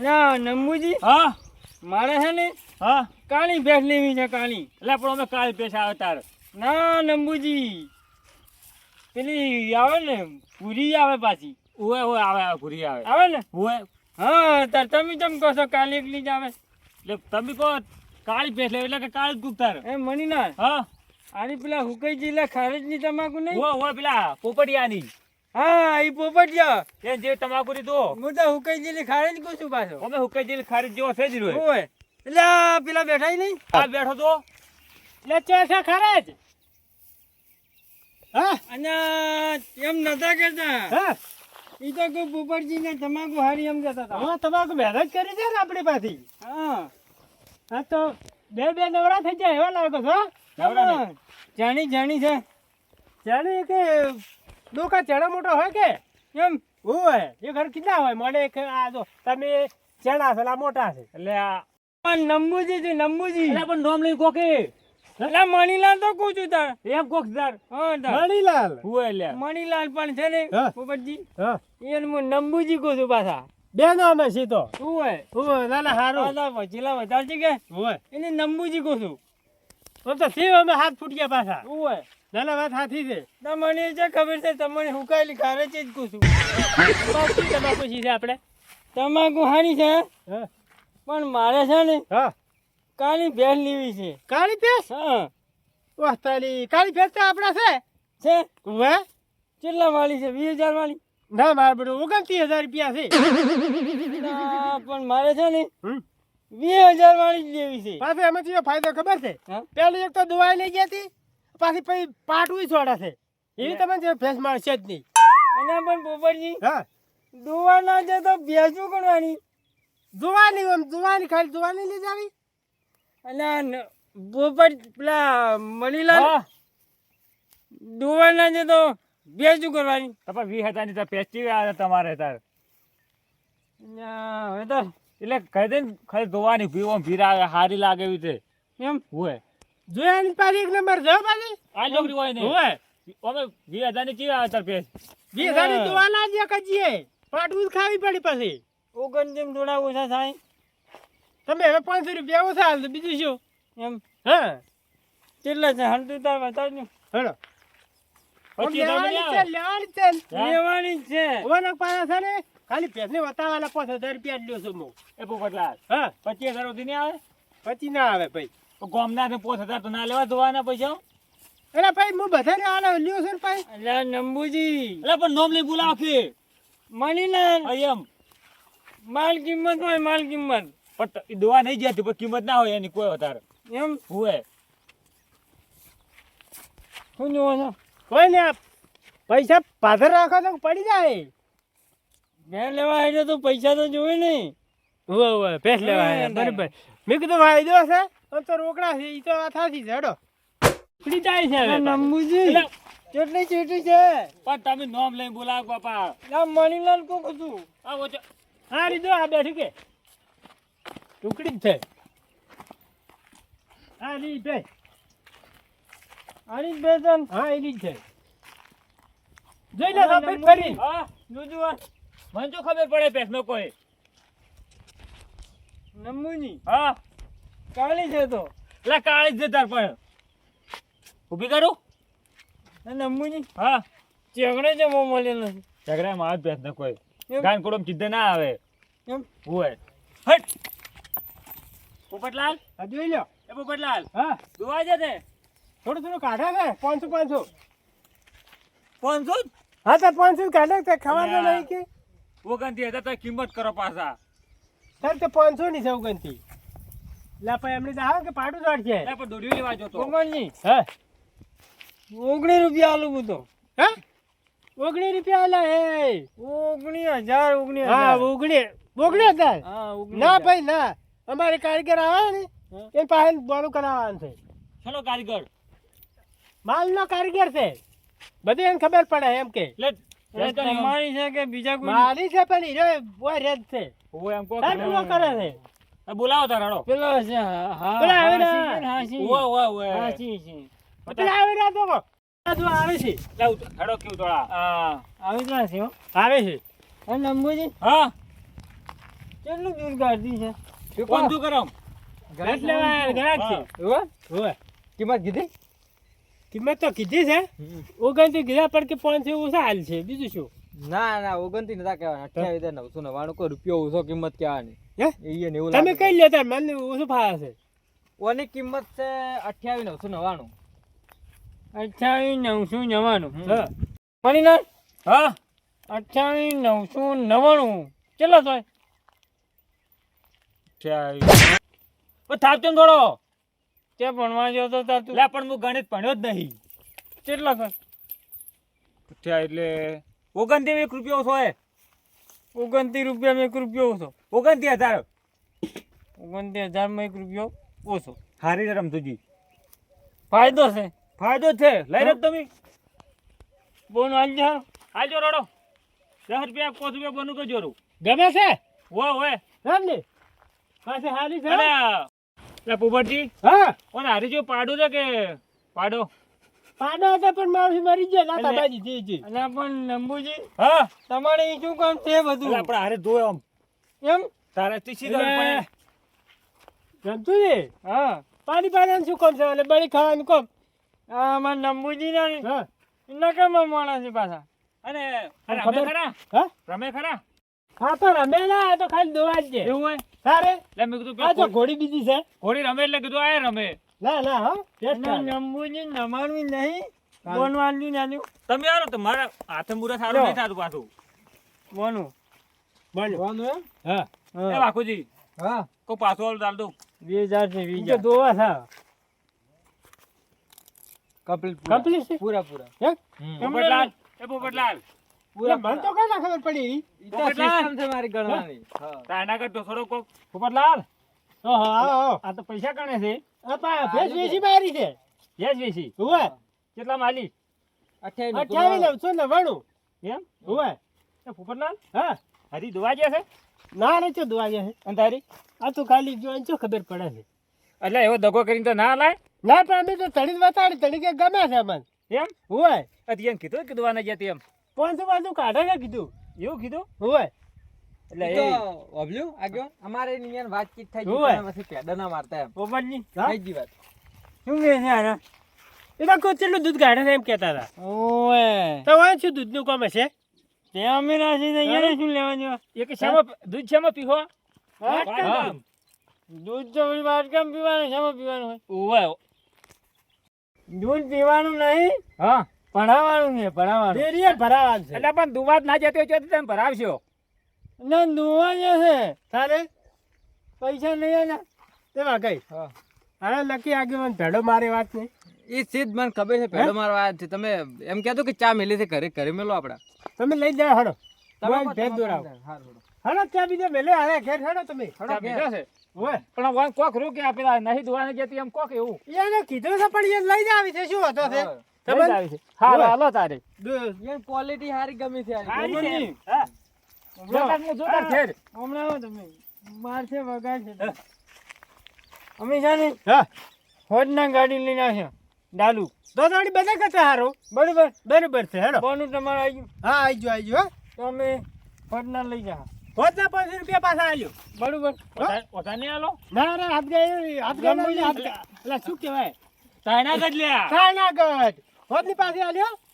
અને આ નંબુજી હા? મારે છે ને હા? કાળી ભેંસ લેવી છે કાળી. એટલે પણ અમે કાલ ભેંસ આવે તાર. ના નંબુજી. પેલી આવે ને પૂરી આવે પાછી. ઓય ઓય આવે આવે ઘૂરી આવે. આવે ને? ઓય હા તાર તમે કેમ કહો છો કાલી એકલી જ આવે? એટલે તમે કહો કાળી ભેંસ લેવી એટલે કે કાળી જ તાર. એ મણીના હા? આની પેલા હુકાઈ જિલ્લા ખારેજની તમાકુ નહીં? ઓય ઓય પેલા પોપટિયાની. હા એ પોપટિયા. એ જે તમાકુ દીધો. હું તો હુકાઈ જેલી ખારે જ કહું છું પાછો. અમે હુકાઈ જેલી ખારે જેવો છે જ રહ્યો ઓય એટલે પેલા બેઠા નહીં? આ બેઠો તો. એટલે ચોસે ખારે જ હા? અને એમ નતા કરતા હા? ઈ તો કોઈ પોપટજી ને તમાકુ હારી એમ કહેતા હતા. હા તમાકુ મહેનત કરી છે ને આપણી પાછી હા. હા તો બે બે નવરા થઈ જાય એવા લાગો છો. જાણી જાણી છે. જાણી કે ડોકા ચેડો મોટો હોય કે? એમ હોય. એ ઘર કીધા હોય? મને એક આ જો તમે ચેડા છે મોટા છે. એટલે આ પણ નંબુજી છે નંબુજી. એટલે પણ નોમ લઈ કોકે? એટલે મણીલાલ તો કહું છું તાર. એમ કોક તાર? હા મણીલાલ? ઓય એટલે મણીલાલ પણ છે ને હા. પોપટજી એને હું નંબુજી કહું છું પાછા. બે નામ છે તો. શું હોય. હોય ના ના હારું. પાછા વચેલા વધારજી કે? હોય. એને નંબુજી કહું છું. તો શિવ અમે હાથ ફૂટ્યા પાછા. શું ના ના વાત છે. તમને જે ખબર છે તમને હુકાયેલી ખારેજ જ કુશું છું. બાકી તમાકુ છે આપણે? તમાકુ હારી છે હા? પણ મારે છે ને હા. કાળી ભેંસ લેવી છે. કાળી ભેંસ? હા. વાહ તારી કાળી ભેંસ તો આપણા છે. છે? વાહ કેટલા વાળી છે? વીસ હજાર વાળી? ના મારે બધું ઓગણત્રીસ હજાર રૂપિયા છે. પણ મારે છે ને. વીસ હજાર વાળી લેવી છે. પાછો એમાં ચેવો ફાયદો ખબર છે? પેલી એક તો દવાઈ લઈ ગયા હતી પાછી પછી પાટવી છોડા છે એવી તમે જે ભેંસ જ નહીં. અને પણ પોપટજી હા. દોવા ના તો ભેંસું કરવાની? જોવાની આમ જોવાની ખાલી જોવાની લઈ જાવી? અને બોબર પેલા મણીલાલ દોવા ના તો ભેંસું કરવાની? તમારે વીસ હજારની તો પેસ્ટી આવે તમારે તાર. હવે તો એટલે કહી દે ને ખાલી ધોવાની ભીવો ભીર આવે હારી લાગે એવી છે એમ? હોય. જોયાની પાછી એક નંબર જો પાછી. આ છોકરી હોય ને. હોય. અમે વી હજારની આવે તાર પેસ વી હજારની ધોવાના જ કજીએ પાટવું ખાવી પડી પછી. ઓગણજેમ થોડા ઓછા થાય તમે હવે પાંચસો રૂપિયા ઓછા હાલ બીજું શું? એમ. હા? કેટલા છે? હલતું તાર બતાવજો હેલો પછી તો લેવાની છે લેવાની છે. લેવાની છે. ઓનક પાયા છે ને? ખાલી ભેંસને વતાવાના પાંચ હજાર રૂપિયા લ્યો છું હું. એ પોપટલાલ હા? પચીસ હજાર સુધી નહીં આવે? પછી ના આવે ભાઈ. ગોમના ને પાંચ હજાર તો ના લેવા જોવાના પૈસા એટલે ભાઈ હું બધાને આને લ્યો છું ને ભાઈ. એટલે નંબુજી. એટલે પણ નોમ લઈ બોલાવો કે મણીલાલ. હા, એમ. માલ કિંમત હોય માલ કિંમત. પણ દવા નહીં જતી પણ કિંમત ના હોય એની કોઈ વધારે. એમ? હોય શું જોવો છો? કોઈ ને પૈસા પાથર રાખો તો પડી જાય. ભેં લેવા આવ્યો તો પૈસા તો જોવે નહીં. હોવે હોવે ભેંસ લેવા આવ્યા બરાબર. મેં કીધું વાયદો છે અને તો રોકડા છે એ તો આ થાતી છે હેડો. પડી જાય છે હવે. નંબુજી કેટલી ચીટી છે? પણ તમે નોમ લઈને બોલાવો બાપા આ મણીલાલ કો કીધું આ વચ્ચે હા રીધો આ બેઠી કે. ટુકડી જ છે. હા રી બે આની બેસન હા એની જ છે. જોઈ લે સાહેબ ફરી. હા જોજો આ. મને શું ખબર પડે પેસનો કોઈ. નંબુજી હા. કાળી છે તો. એટલે કાળી છે તાર પણ ઊભી કરું? આ હા. ચેકડે છે મો મળે નથી ઝઘડા માં જ પેસનો કોઈ. ગાન કોડમ સીધે ના આવે. એમ? હોય હટ. પોપટલાલ? હા જોઈ લ્યો. એ પોપટલાલ. હા. દુવા છે થોડું થોડું કાઢા છે પાંચસો પાંચસો. પાંચસો હા તો પાંચસો કાઢે તે ખબર તો નહીં કે? ઓગણથી હતા તો કિંમત કરો પાછા. સર તે પાંચસો ની છે ઓગણથી. લા એમણે તો હા કે પાટું દાડ છે પણ દોડ્યું લેવા જતો. પોપટજી હે? ઓગણી રૂપિયા આલું હું તો હા? ઓગણી રૂપિયા આલા હે. ઓગણી હજાર ઓગણી હા ઓગણી. ઓગણી હજાર? હા ના ભાઈ ના. અમારે કારીગર આવે ને એ પાસે બોલું કરાવવાનું છે. ચલો કારીગર. માલનો કારીગર છે. બધી એને ખબર પડે એમ કે. એટલે તમારી છે કે બીજા કોઈ મારી છે પણ હીરો બોય રેજ છે. ઓય એમ કહો કરે છે? બોલાવો તાર પેલો છે હા હા પેલા આવે ને. હાસી છે ને, હાસી. ઓય ઓય ઓય હાસી છે. પેલા આવે ના તો. આ આવે છે. લે ઉત- હાડો કેવું હા. આવી જ છે આવે છે. અને નંબુજી હા. કેટલું દૂર ગાડી છે? કોણ તું કરમ ઘાટ લેવા છે. કિંમત કીધી? કિંમત તો કીધી છે. ઓગણત્રીસ કીધા પણ કે પાંચસો ઓછા હાલ છે. બીજું શું? ના ના ઓગણત્રીસ નતા કહેવાના. અઠ્યાવીસ હજાર નવસો નવ્વાણું કોઈ રૂપિયો ઓછો કિંમત કહેવાની. હે? તમે કઈ લેતા મને ઓછું ફાવે છે. ઓની કિંમત છે અઠ્યાવીસ નવસો નવ્વાણું. અઠ્યાવીસ નવસો નવ્વાણું. મની ના હા. અઠ્યાવીસ નવસો નવ્વાણું. કેટલા થાય? અઠ્યાવીસ. થાપતો ને થોડો. તે ભણવા જતો તા તું લે પણ હું ગણિત ભણ્યો જ નહીં. કેટલા કર અઠ્યા એટલે ઓગણત્રીસ એક રૂપિયો ઓછો એ ઓગણત્રીસ રૂપિયામાં એક રૂપિયો ઓછો. ઓગણત્રીસ હજાર. ઓગણત્રીસ હજારમાં એક રૂપિયો ઓછો. હારી રમતુજી. ફાયદો છે. ફાયદો છે. લઈ લો તમે. બોન આલજે આજો હાલજો રડો. દસ રૂપિયા પાંચ રૂપિયા બનું કરજો રૂ ગમે છે? હોય હોય રામ ને પાસે હારી છે? અને લે પોપટજી હા? ઓને હારી જો પાડો છે કે પાડો? પાડો હતા પણ મારું મરી ગયા બાજી જી જી. અને પણ નંબુજી હા? તમારે ઈ શું કામ છે બધું? આપણે હારે ધોય આમ. એમ? તારે તીસી એટલે રમતું ને હા. પાણી પાણી શું કામ છે? એટલે બળી ખાવાનું કામ. આ અમારા નંબુજી ના ને હા. નકામા માણસ છે પાછા. અને રમે ખરા? હા? રમે ખરા? હા તો રમે ના તો ખાલી દોવા જ છે એવું હોય? તારે એટલે મેં કીધું આ તો ઘોડી બીજી છે. ઘોડી રમે એટલે કીધું આ રમે. ના ના હો ટેસ્ટ અને કર. નંબુજી નહીં બોનવાનું નાનું. તમે આવો તો મારા હાથે મુરા સારું નહીં થતું પાછું. બોનું. બન્યું. હા. એ બાકુજી હા. કો પાછો આવું ચાલ દઉં વીસ હજાર છે વીસ હજાર. દોવા થા. કમ્પ્લીટ Complete પૂરા પૂરા. હે? પોપટલાલ એ પોપટલાલ. પૂરા મને તો કઈ ના ખબર પડી? છે મારી ગણવાની. હા. તાના કરતો થોડો કોક. પોપટલાલ ઓહો આવો આવો. આ તો પૈસા કણે છે. આ પા ભેંસ વેચી છે. યસ વેસી હુવે કેટલા માલી? અઠ્યાવીસ અઠ્યાવીસ નવસો નવ્વાણું એમ? હુવે એ પોપટલાલ હા. હરી દુવા ગયા છે? ના રે ચો દોવા ગયા છે? અને આ તો ખાલી જો એને ખબર પડે છે. એટલે એવો દગો કરીને તો ના લાય? ના પણ અમે તો તણી જ બતાડી તણી કે ગમે છે અમને. એમ? હું અત્યારે એમ કીધું કે દુવા નહીં જતી એમ? પાંચસો પાંચસો કાઢે છે કીધું. એવું કીધું? હુવે એટલે એ. તો આગળ અમારે નિયન વાતચીત થઈ ગઈ હોય. પણ પછી પેડા ના મારતા એમ. હા? થઈ ગઈ વાત. શું કે છે આના? એ કોઈ કેટલું દૂધ કાઢે છે એમ કહેતા હતા. ઓએ તો વાંચ શું દૂધનું કામ હશે? તે અમે ને અહીંયા શું લેવાનું? એક શેમાં દૂધ શેમાં પીવો? વાટકામ. દૂધ તો વળી વાટકામ પીવાનું? શામાં પીવાનું હોય? ઓવે દૂધ પીવાનું નહીં? હા. ભણાવવાનું ને ભણાવવાનું. ડેરીએ ભરાવાનું છે. એટલે પણ દુવાત ના જતી હોય તો તમે ભરાવશો. ના દુવા જે છે. તારે પૈસા નહીં ને. તે કઈ હા. અરે નક્કી આગેવાન ભેડો મારે વાત નહીં એ સીધ મને ખબર છે ભેડો મારવા આવ્યા છે. તમે એમ કહેતો કે ચા મેલી છે ઘરે ઘરે મેલો આપડા. તમે લઈ જાય હડો. તમે ભેદ દોરાવો. હડો ચા બીજે મેલે અરે ઘેર હડો તમે. હડો પીધો છે? પણ વાં કોક રૂ કે આપેલા નહીં દુવાને જતી એમ કોક એવું. એને કીધું છે પણ એ લઈ જ આવી છે. શું હતો છે. ખબર? આવી છે. હાલો તારે. યાર ક્વોલિટી સારી ગમી છે યાર. છે. હા. હમણાં તમે. છે છે. અમે છે હા. હોજના ગાડી લઈને આવ્યા ડાલુ. તો તારી બધા કરતા હારો. બરોબર. બરોબર છે હેડો. બોનું તમારે આવી હા આવી ગયો આવી ગયો તો અમે હોજના લઈ જા હોતના પાંચસો રૂપિયા પાછા આવ્યો બરોબર. ઓછા- ઓછા નહીં ના હાથ ગયા હાથ ગયા એટલે શું કહેવાય? તાયના જ લ્યા. કાંઈ ના ગત હોતની પાસે આવ્યો